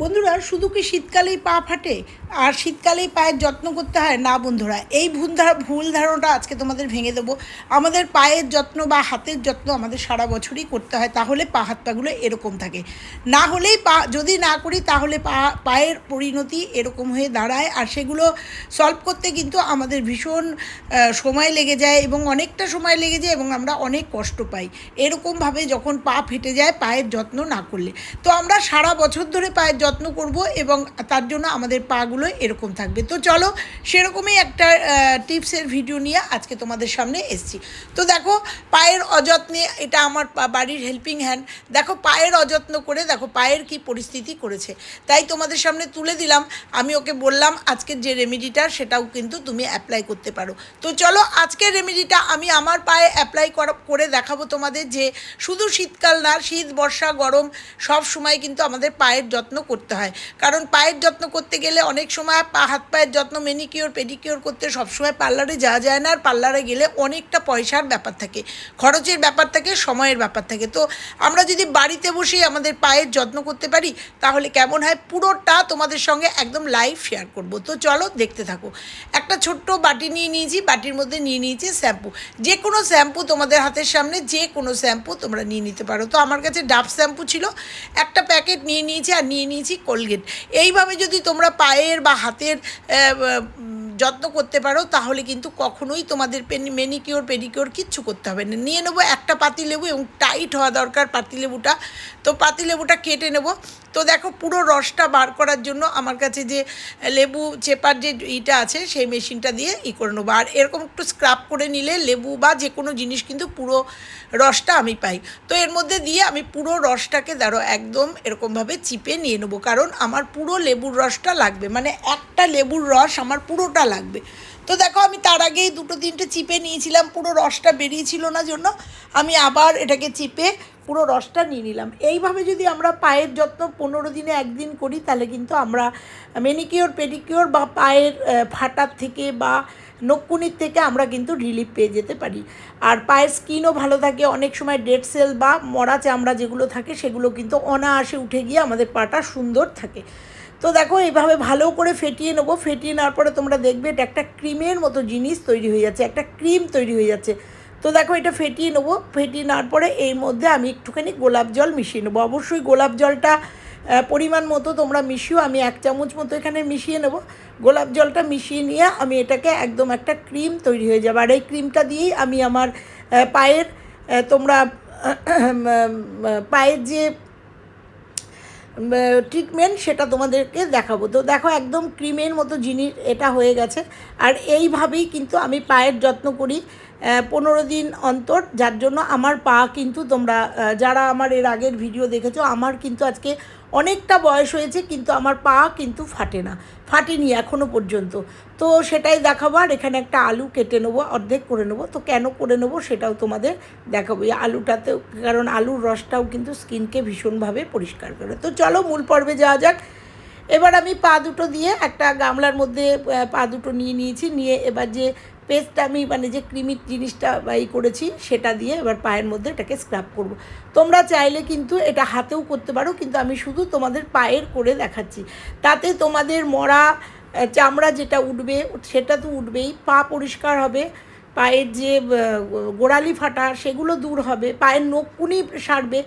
বন্ধুরা, শুধু কি শীতকালেই পা ফাটে? আর শীতকালেই পায়ের যত্ন করতে হয়? না বন্ধুরা, এই ভুল ভুল ধারণাটা আজকে তোমাদের ভেঙে দেবো। আমাদের পায়ের যত্ন বা হাতের যত্ন আমাদের সারা বছরই করতে হয়, তাহলে পা, হাত পাগুলো এরকম থাকে। না হলেই পা, যদি না করি, তাহলে পা, পায়ের পরিণতি এরকম হয়ে দাঁড়ায়। আর সেগুলো সলভ করতে কিন্তু আমাদের ভীষণ সময় লেগে যায় এবং অনেকটা সময় লেগে যায় এবং আমরা অনেক কষ্ট পাই। এরকমভাবে যখন পা ফেটে যায়, পায়ের যত্ন না করলে। তো আমরা সারা বছর ধরে পায়ের যত্ন করব এবং তার জন্য আমাদের পাগুলো এরকম থাকবে। তো চলো সেরকমই একটা টিপসের ভিডিও নিয়ে আজকে তোমাদের সামনে এসেছি। তো দেখো, পায়ের অযত্নে এটা আমার বাড়ির হেল্পিং হ্যান্ড দেখো, পায়ের অযত্ন করে দেখো, পায়ের কি পরিস্থিতি করেছে। তাই তোমাদের সামনে তুলে দিলাম। আমি ওকে বললাম, আজকের যে রেমেডিটা সেটাও কিন্তু তুমি অ্যাপ্লাই করতে পারো। তো চলো, আজকের রেমেডিটা আমি আমার পায়ে অ্যাপ্লাই করে দেখাবো তোমাদের যে শুধু শীতকাল না, শীত, বর্ষা, গরম সব সময় কিন্তু আমাদের পায়ের যত্ন করতে হয়। কারণ পায়ের যত্ন করতে গেলে অনেক সময় পা, হাত পায়ের যত্ন মেনিকিওর পেডিকিওর করতে সবসময় পার্লারে যাওয়া যায় না। আর পার্লারে গেলে অনেকটা পয়সার ব্যাপার থাকে। খরচের ব্যাপার থাকে, সময়ের ব্যাপার থাকে। তো আমরা যদি বাড়িতে বসেই আমাদের পায়ের যত্ন করতে পারি, তাহলে কেমন হয়? পুরোটা তোমাদের সঙ্গে একদম লাইভ শেয়ার করব। তো চলো দেখতে থাকো। একটা ছোট্ট বাটি নিয়ে নিয়েছি। বাটির মধ্যে নিয়ে নিয়েছি শ্যাম্পু। যে কোনো শ্যাম্পু তোমাদের হাতের সামনে, যে কোনো শ্যাম্পু তোমরা নিয়ে নিতে পারো। তো আমার কাছে ডাব শ্যাম্পু ছিল। একটা প্যাকেট নিয়ে নিয়েছি আর নিয়ে নিয়েছি কোলগেট। এইভাবে যদি তোমরা পায়ের বা হাতের যত্ন করতে পারো, তাহলে কিন্তু কখনোই তোমাদের পেনি মেনিকিওর পেডিকিওর কিচ্ছু করতে হবে না। নিয়ে নেব একটা পাতিলেবু এবং টাইট হওয়া দরকার পাতিলেবুটা। তো পাতিলেবুটা কেটে নেব। তো দেখো পুরো রসটা বার করার জন্য আমার কাছে যে লেবু চেপার যে ইটা আছে, সেই মেশিনটা দিয়ে ই করে নেব। আর এরকম একটু স্ক্রাব করে নিলে লেবু বা যে কোনো জিনিস কিন্তু পুরো রসটা আমি পাই। তো এর মধ্যে দিয়ে আমি পুরো রসটাকে ধরো একদম এরকমভাবে চিপে নিয়ে নেব। কারণ আমার পুরো লেবুর রসটা লাগবে। মানে একটা লেবুর রস আমার পুরোটা লাগবে। তো দেখো আমি তার আগেই দুটো তিনটে চিপে নিয়েছিলাম, পুরো রসটা বেরিয়েছিল না জন্য। আমি আবার এটাকে চিপে পুরো রসটা নিয়ে নিলাম। এইভাবে যদি আমরা পায়ের যত্ন পনেরো দিনে একদিন করি, তাহলে কিন্তু আমরা মেনিকিওর পেডিকিওর বা পায়ের ফাটার থেকে বা নকুনির থেকে আমরা কিন্তু রিলিফ পেয়ে যেতে পারি। আর পায়ের স্কিনও ভালো থাকে, অনেক সময় ডেড সেল বা মরা চামড়া যেগুলো থাকে, সেগুলো কিন্তু অনায়াসে উঠে গিয়ে আমাদের পাটা সুন্দর থাকে। তো দেখো এইভাবে ভালো করে ফেটিয়ে নেব। ফেটিয়ে নেওয়ার পরে তোমরা দেখবে এটা একটা ক্রিমের মতো জিনিস তৈরি হয়ে যাচ্ছে, একটা ক্রিম তৈরি হয়ে যাচ্ছে। তো দেখো, এটা ফেটিয়ে নেব। ফেটিয়ে নেওয়ার পরে এর মধ্যে আমি একটুখানি গোলাপ জল মিশিয়ে নেব। অবশ্যই গোলাপ জলটা পরিমাণ মতো তোমরা মিশিও আমি এক চামচ মতো এখানে মিশিয়ে নেব। গোলাপ জলটা মিশিয়ে নিয়ে আমি এটাকে একদম একটা ক্রিম তৈরি হয়ে যাবে। আর এই ক্রিমটা দিয়েই আমি আমার পায়ের তোমরা পায়ের যে ট্রিটমেন্ট সেটা তোমাদেরকে দেখাবো। তো দেখো, একদম ক্রিমের মতো জিনিস এটা হয়ে গেছে। আর এইভাবেই কিন্তু আমি পায়ের যত্ন করি পনেরো দিন অন্তর। যার জন্য আমার পা কিন্তু তোমরা যারা আমার এর আগের ভিডিও দেখেছ, আমার কিন্তু আজকে অনেকটা বয়স হয়েছে, কিন্তু আমার পা কিন্তু ফাটে না, ফাটেনি এখনও পর্যন্ত। তো সেটাই দেখাবো, আর এখানে একটা আলু কেটে নেব, অর্ধেক করে নেব। তো কেন করে নেব সেটাও তোমাদের দেখাবো। এই আলুটাতেও, কারণ আলুর রসটাও কিন্তু স্কিনকে ভীষণভাবে পরিষ্কার করে। তো চলো মূল পর্বে যাওয়া যাক। এবার আমি পা দুটো দিয়ে একটা গামলার মধ্যে পা দুটো নিয়ে নিয়েছি, নিয়ে এবার যে পেস্টটা আমি মানে যে ক্রিমির জিনিসটা ই করেছি, সেটা দিয়ে এবার পায়ের মধ্যে এটাকে স্ক্রাব করব। তোমরা চাইলে কিন্তু এটা হাতেও করতে পারো, কিন্তু আমি শুধু তোমাদের পায়ের করে দেখাচ্ছি তাতে তোমাদের মরা চামড়া যেটা উঠবে, সেটা তো উঠবেই, পা পরিষ্কার হবে, পায়ের যে গোড়ালি ফাটা, সেগুলো দূর হবে, পায়ের নখকুনি সারবে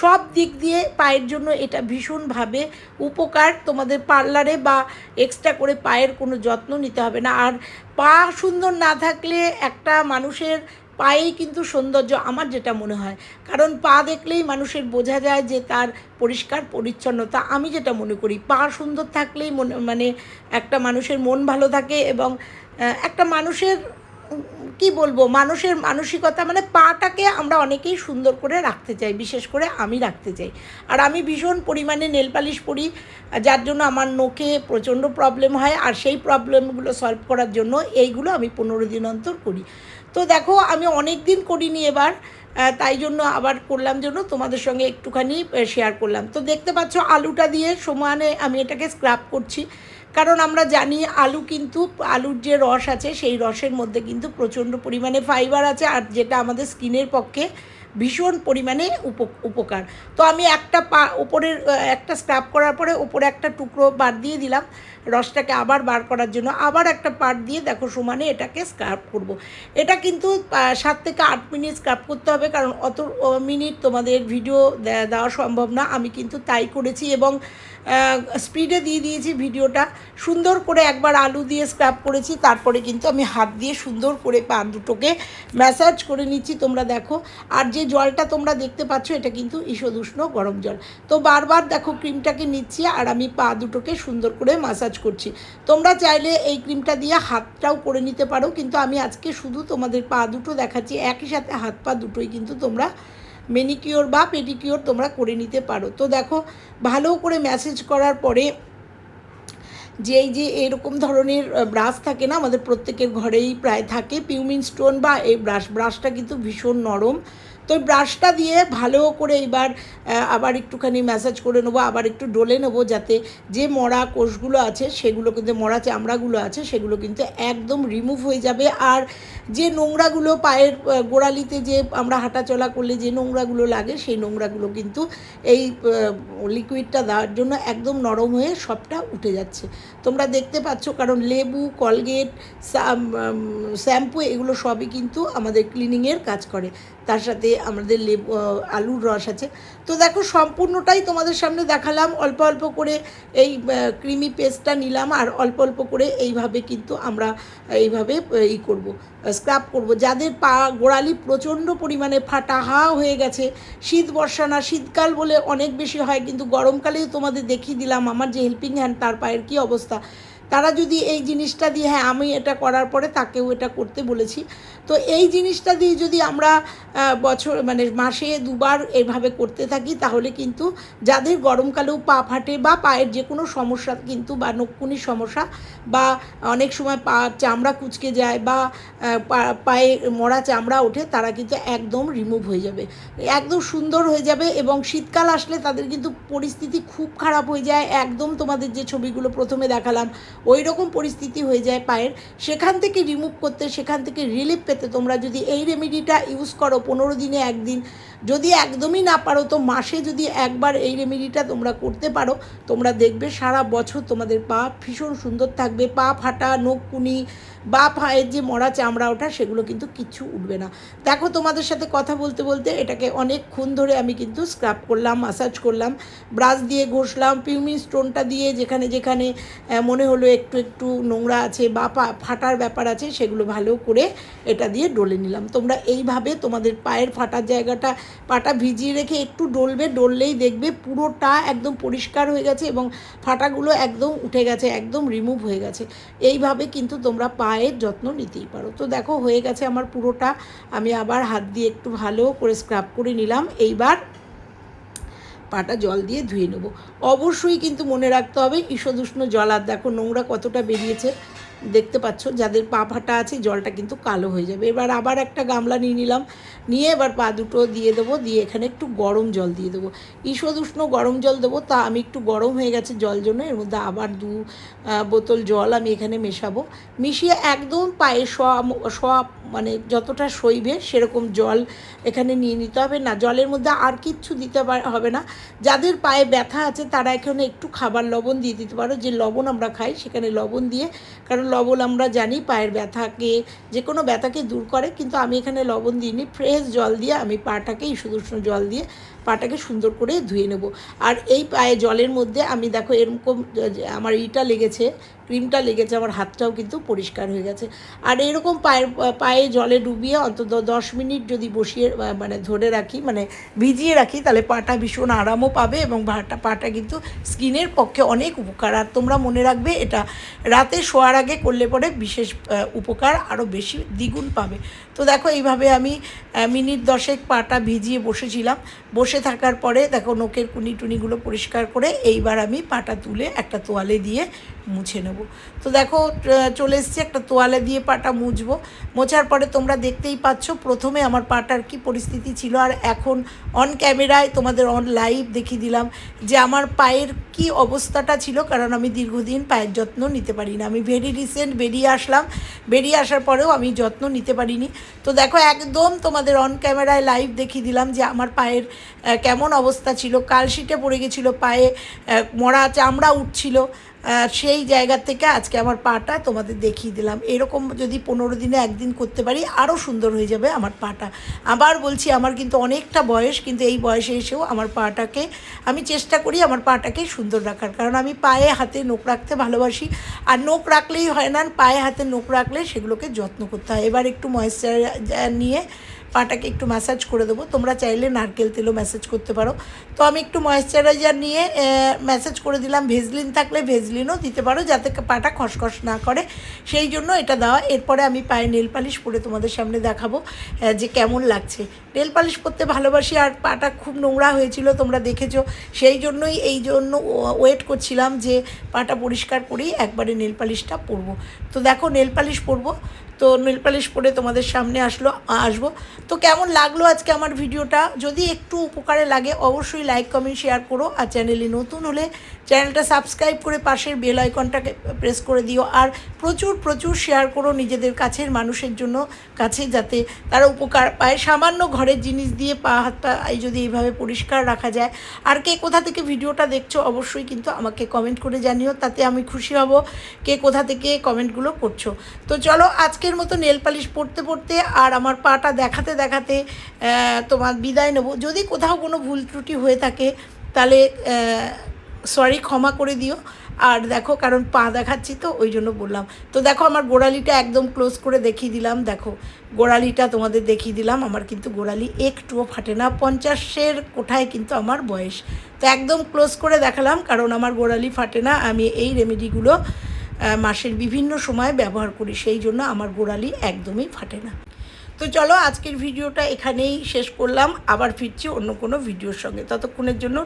সব দিক দিয়ে পায়ের জন্য এটা ভীষণভাবে উপকার। তোমাদের পার্লারে বা এক্সট্রা করে পায়ের কোনো যত্ন নিতে হবে না। আর পা সুন্দর না থাকলে একটা মানুষের পায়েই কিন্তু সৌন্দর্য আমার যেটা মনে হয়। কারণ পা দেখলেই মানুষের বোঝা যায় যে তার পরিষ্কার পরিচ্ছন্নতা। আমি যেটা মনে করি, পা সুন্দর থাকলেই মনে মানে একটা মানুষের মন ভালো থাকে এবং একটা মানুষের কি বলব, মানুষের মানসিকতা মানে পাটাকে আমরা অনেকেই সুন্দর করে রাখতে চাই, বিশেষ করে আমি রাখতে চাই। আর আমি ভীষণ পরিমাণে নেল পালিশ পরি, যার জন্য আমার নোকে প্রচণ্ড প্রবলেম হয়, আর সেই প্রবলেমগুলো সলভ করার জন্য এইগুলো আমি পনেরো দিন অন্তর করি। তো দেখো, আমি অনেক দিন করিনি এবার তাই জন্য আবার করলাম জন্য তোমাদের সঙ্গে একটুখানি শেয়ার করলাম। তো দেখতে পাচ্ছ, আলুটা দিয়ে সমানে আমি এটাকে স্ক্রাব করছি। কারণ আমরা জানি আলু কিন্তু, আলুর যে রস আছে, সেই রসের মধ্যে কিন্তু প্রচণ্ড পরিমাণে ফাইবার আছে, আর যেটা আমাদের স্কিনের পক্ষে ভীষণ পরিমাণে উপ- উপকার। তো আমি একটা পা, উপরের একটা স্ক্রাব করার পরে উপরে একটা টুকরো বাদ দিয়ে দিলাম, রসটাকে আবার বার করার জন্য আবার একটা পার্ট দিয়ে দেখো সমানে এটাকে স্ক্রাব করব। এটা কিন্তু সাত থেকে আট মিনিট স্ক্রাব করতে হবে, কারণ অত মিনিট তোমাদের ভিডিও দেওয়া সম্ভব না। আমি কিন্তু তাই করেছি এবং স্পিডে দিয়ে দিয়েছি ভিডিওটা সুন্দর করে একবার আলু দিয়ে স্ক্রাব করেছি, তারপরে কিন্তু আমি হাত দিয়ে সুন্দর করে পা দুটোকে ম্যাসাজ করে নিচ্ছি, তোমরা দেখো। আর যে জলটা তোমরা দেখতে পাচ্ছ, এটা কিন্তু ঈষদুষ্ণ গরম জল। তো বারবার দেখো ক্রিমটাকে নিচ্ছি আর আমি পা দুটোকে সুন্দর করে মাসাজ করছি। তোমরা চাইলে এই ক্রিমটা দিয়ে হাতটাও করে নিতে পারো, কিন্তু আমি আজকে শুধু তোমাদের পা দুটো দেখাচ্ছি, একই সাথে হাত পা দুটোই কিন্তু তোমরা মেনিকিওর বা পেডিকিওর তোমরা করে নিতে পারো। তো দেখো, ভালো করে ম্যাসেজ করার পরে যে এই যে এরকম ধরনের ব্রাশ থাকে না, আমাদের প্রত্যেকের ঘরেই প্রায় থাকে পিউমিন স্টোন বা এই ব্রাশ ব্রাশটা কিন্তু ভীষণ নরম। তো ব্রাশটা দিয়ে ভালো করে এবার আবার একটুখানি ম্যাসাজ করে নেব, আবার একটু ডলে নেব যাতে যে মরা কোষগুলো আছে, সেগুলো কিন্তু মরা চামড়াগুলো আছে, সেগুলো কিন্তু একদম রিমুভ হয়ে যাবে। আর যে নোংরাগুলো পায়ের গোড়ালিতে যে আমরা হাঁটাচলা করলে যে নোংরাগুলো লাগে, সেই নোংরাগুলো কিন্তু এই লিকুইডটা দেওয়ার জন্য একদম নরম হয়ে সবটা উঠে যাচ্ছে। তোমরা দেখতে পাচ্ছ, কারণ লেবু, কলগেট শ্যাম্পু, এগুলো সবই কিন্তু আমাদের ক্লিনিংয়ের কাজ করে। তার সাথে আমাদের লেবু আলুর রস আছে। তো দেখো, সম্পূর্ণটাই তোমাদের সামনে দেখালাম। অল্প অল্প করে এই ক্রিমি পেস্টটা নিলাম, আর অল্প অল্প করে এইভাবে কিন্তু আমরা এইভাবে ই করব। স্ক্রাব করব। যাদের পা, গোড়ালি প্রচণ্ড পরিমাণে ফাটা হা হয়ে গেছে, শীত বর্ষা না, শীতকাল বলে অনেক বেশি হয়, কিন্তু গরমকালেও তোমাদের দেখিয়ে দিলাম, আমার যে হেল্পিং হ্যান্ড তার পায়ের কী অবস্থা। তারা যদি এই জিনিসটা দিয়ে হ্যাঁ আমি এটা করার পরে তাকেও এটা করতে বলেছি। তো এই জিনিসটা দিয়ে যদি আমরা বছর মানে মাসে দুবার এভাবে করতে থাকি, তাহলে কিন্তু যাদের গরমকালেও পা ফাটে বা পায়ের যে কোনো সমস্যা কিন্তু বা নকুনির সমস্যা বা অনেক সময় পা চামড়া কুচকে যায় বা পায়ে মরা চামড়া ওঠে, তারা কিন্তু একদম রিমুভ হয়ে যাবে। একদম সুন্দর হয়ে যাবে এবং শীতকাল আসলে তাদের কিন্তু পরিস্থিতি খুব খারাপ হয়ে যায়। একদম তোমাদের যে ছবিগুলো প্রথমে দেখালাম ওই রকম পরিস্থিতি হয়ে যায় পায়ের। সেখান থেকে রিমুভ করতে, সেখান থেকে রিলিফ পেতে তোমরা যদি এই রেমেডিটা ইউজ করো পনেরো দিনে একদিন যদি একদমই না পারো, তো মাসে যদি একবার এই রেমেডিটা তোমরা করতে পারো, তোমরা দেখবে সারা বছর তোমাদের পা ভীষণ সুন্দর থাকবে, পা ফাটা, নখ কুনি, বা পায়ের যে মরা চামড়া ওঠা সেগুলো কিন্তু কিচ্ছু উঠবে না। দেখো তোমাদের সাথে কথা বলতে বলতে এটাকে অনেকক্ষণ ধরে আমি কিন্তু স্ক্রাব করলাম মাসাজ করলাম ব্রাশ দিয়ে ঘষলাম পিউমিন স্টোনটা দিয়ে যেখানে যেখানে মনে হলো একটু একটু নোংরা আছে বা ফাটার ব্যাপার আছে, সেগুলো ভালো করে এটা দিয়ে ডলে নিলাম। তোমরা এইভাবে তোমাদের পায়ের ফাটার জায়গাটা পাটা ভিজিয়ে রেখে একটু ডলবে, ডললেই দেখবে পুরোটা একদম পরিষ্কার হয়ে গেছে এবং ফাটাগুলো একদম উঠে গেছে, একদম রিমুভ হয়ে গেছে। এইভাবে কিন্তু তোমরা পায়ের যত্ন নিতেই পারো। তো দেখো হয়ে গেছে আমার পুরোটা। আমি আবার হাত দিয়ে একটু ভালো করে স্ক্রাব করে নিলাম। এইবার পাটা জল দিয়ে ধুয়ে নেব। অবশ্যই কিন্তু মনে রাখতে হবে, ঈষদুষ্ণ জল। আর দেখো নোংরা কতটা বেরিয়েছে। দেখতে পাচ্ছ, যাদের পা ফাটা আছে, জলটা কিন্তু কালো হয়ে যাবে। এবার আবার একটা গামলা নিয়ে নিলাম। নিয়ে এবার পা দুটো দিয়ে দেবো, দিয়ে এখানে একটু গরম জল দিয়ে দেবো। ঈষদুষ্ণ গরম জল দেবো, তা আমি একটু গরম হয়ে গেছে জল জন্য। এর মধ্যে আবার দু বোতল জল আমি এখানে মেশাবো। মিশিয়ে একদম পায়ে সব সব মানে যতটা সইবে সেরকম জল এখানে নিয়ে নিতে হবে। না, জলের মধ্যে আর কিচ্ছু দিতে হবে না। যাদের পায়ে ব্যথা আছে তারা এখানে একটু খাবার লবণ দিয়ে দিতে পারো। যে লবণ আমরা খাই সেখানে লবণ দিয়ে, কারণ লবণ আমরা জানি পায়ের ব্যথাকে, যে কোনো ব্যথাকে দূর করে। কিন্তু আমি এখানে লবণ দিইনি, ফ্রেশ জল দিয়ে আমি পাটাকে উষ্ণ জল দিয়ে পাটাকে সুন্দর করে ধুয়ে নেব। আর এই পায়ে জলের মধ্যে আমি দেখো এরকম, আমার ইটা লেগেছে, ক্রিমটা লেগেছে, আমার হাতটাও কিন্তু পরিষ্কার হয়ে গেছে। আর এরকম পায়ের, পায়ে জলে ডুবিয়ে অন্তত দশ মিনিট যদি বসিয়ে মানে ধরে রাখি মানে ভিজিয়ে রাখি, তাহলে পাটা ভীষণ আরামও পাবে এবং পাটা পাটা কিন্তু স্কিনের পক্ষে অনেক উপকার। আর তোমরা মনে রাখবে, এটা রাতে শোয়ার আগে করলে পরে বিশেষ উপকার আরও বেশি দ্বিগুণ পাবে। তো দেখো এইভাবে আমি মিনিট দশেক পাটা ভিজিয়ে বসেছিলাম। বসে থাকার পরে দেখো নোকের কুনি টুনিগুলো পরিষ্কার করে এইবার আমি পাটা তুলে একটা তোয়ালে দিয়ে মুছে নেব। তো দেখো চলে এসছে একটা তোয়ালে দিয়ে পাটা মুছবো। মোছার পরে তোমরা দেখতেই পাচ্ছ, প্রথমে আমার পাটার কি পরিস্থিতি ছিল, আর এখন অন ক্যামেরায় তোমাদের অন লাইভ দেখিয়ে দিলাম যে আমার পায়ের কি অবস্থাটা ছিল, কারণ আমি দীর্ঘদিন পায়ের যত্ন নিতে পারি না আমি ভেরি রিসেন্ট বেরিয়ে আসলাম। বেরিয়ে আসার পরেও আমি যত্ন নিতে পারিনি। তো দেখো, একদম তোমাদের অন ক্যামেরায় লাইভ দেখিয়ে দিলাম যে আমার পায়ের কেমন অবস্থা ছিল। কালশিটে পড়ে গেছিল পায়ে মরা চামড়া উঠছিল। সেই জায়গা থেকে আজকে আমার পাটা তোমাদের দেখিয়ে দিলাম। এরকম যদি পনেরো দিনে একদিন করতে পারি আরও সুন্দর হয়ে যাবে আমার পাটা। আবার বলছি, আমার কিন্তু অনেকটা বয়স, কিন্তু এই বয়সে এসেও আমার পাটাকে, আমি চেষ্টা করি আমার পাটাকে সুন্দর রাখার। কারণ আমি পায়ে হাতে নোখ রাখতে ভালোবাসি, আর নোখ রাখলেই হয় না, পায়ে হাতে নোখ রাখলে সেগুলোকে যত্ন করতে হয়। এবার একটু ময়েশ্চারাইজার নিয়ে পাটাকে একটু ম্যাসাজ করে দেবো। তোমরা চাইলে নারকেল তেলও ম্যাসাজ করতে পারো। তো আমি একটু ময়েশ্চারাইজার নিয়ে ম্যাসাজ করে দিলাম। ভেজলিন থাকলে ভেজলিনও দিতে পারো যাতে পাটা খসখস না করে। সেই জন্য এটা দেওয়া। এরপরে আমি পায়ে নেল পালিশ পরে তোমাদের সামনে দেখাবো যে কেমন লাগছে। নেল পালিশ পরতে ভালোবাসি আর পাটা খুব নোংরা হয়েছিল, তোমরা দেখেছ। সেই জন্যই এই জন্য ওয়েট করছিলাম যে পাটা পরিষ্কার করেই একবারে নেল পালিশটা পরবো। তো দেখো নেল পালিশ পরবো। তো নীল পালিশ পরে তোমাদের সামনে আসলো আসব। তো কেমন লাগল আজকে আমার ভিডিওটা? যদি একটু উপকারে লাগে, অবশ্যই লাইক কমেন্ট শেয়ার করো। আর চ্যানেলে নতুন হলে চ্যানেলটা সাবস্ক্রাইব করে পাশের বেল আইকনটাকে প্রেস করে দিও আর প্রচুর প্রচুর শেয়ার করো নিজেদের কাছের মানুষের জন্য কাছে যাতে তারা উপকার পায়। সামান্য ঘরের জিনিস দিয়ে পা, হাত, পা এই যদি এইভাবে পরিষ্কার রাখা যায়। আর কে কোথা থেকে ভিডিওটা দেখছ অবশ্যই কিন্তু আমাকে কমেন্ট করে জানিও, তাতে আমি খুশি হব কে কোথা থেকে কমেন্টগুলো করছ। তো চলো আজকের মতো নেল পালিশ পড়তে পড়তে আর আমার পাটা দেখাতে দেখাতে তোমার বিদায় নেব। যদি কোথাও কোনো ভুল ত্রুটি হয়ে থাকে, তাহলে সরি ক্ষমা করে দিও। আর দেখো, কারণ পা দেখাচ্ছি তো, ওই জন্য বললাম। তো দেখো, আমার গোড়ালিটা একদম ক্লোজ করে দেখিয়ে দিলাম। দেখো, গোড়ালিটা তোমাদের দেখিয়ে দিলাম। আমার কিন্তু গোড়ালি একটুও ফাটে না। পঞ্চাশের কোঠায় কিন্তু আমার বয়স। তো একদম ক্লোজ করে দেখালাম, কারণ আমার গোড়ালি ফাটে না। আমি এই রেমেডিগুলো মাসের বিভিন্ন সময় ব্যবহার করি। সেই জন্য আমার গোড়ালি একদমই ফাটে না। তো চলো, আজকের ভিডিওটা এখানেই শেষ করলাম। আবার ফিরছি অন্য কোনো ভিডিওর সঙ্গে। ততক্ষণের জন্য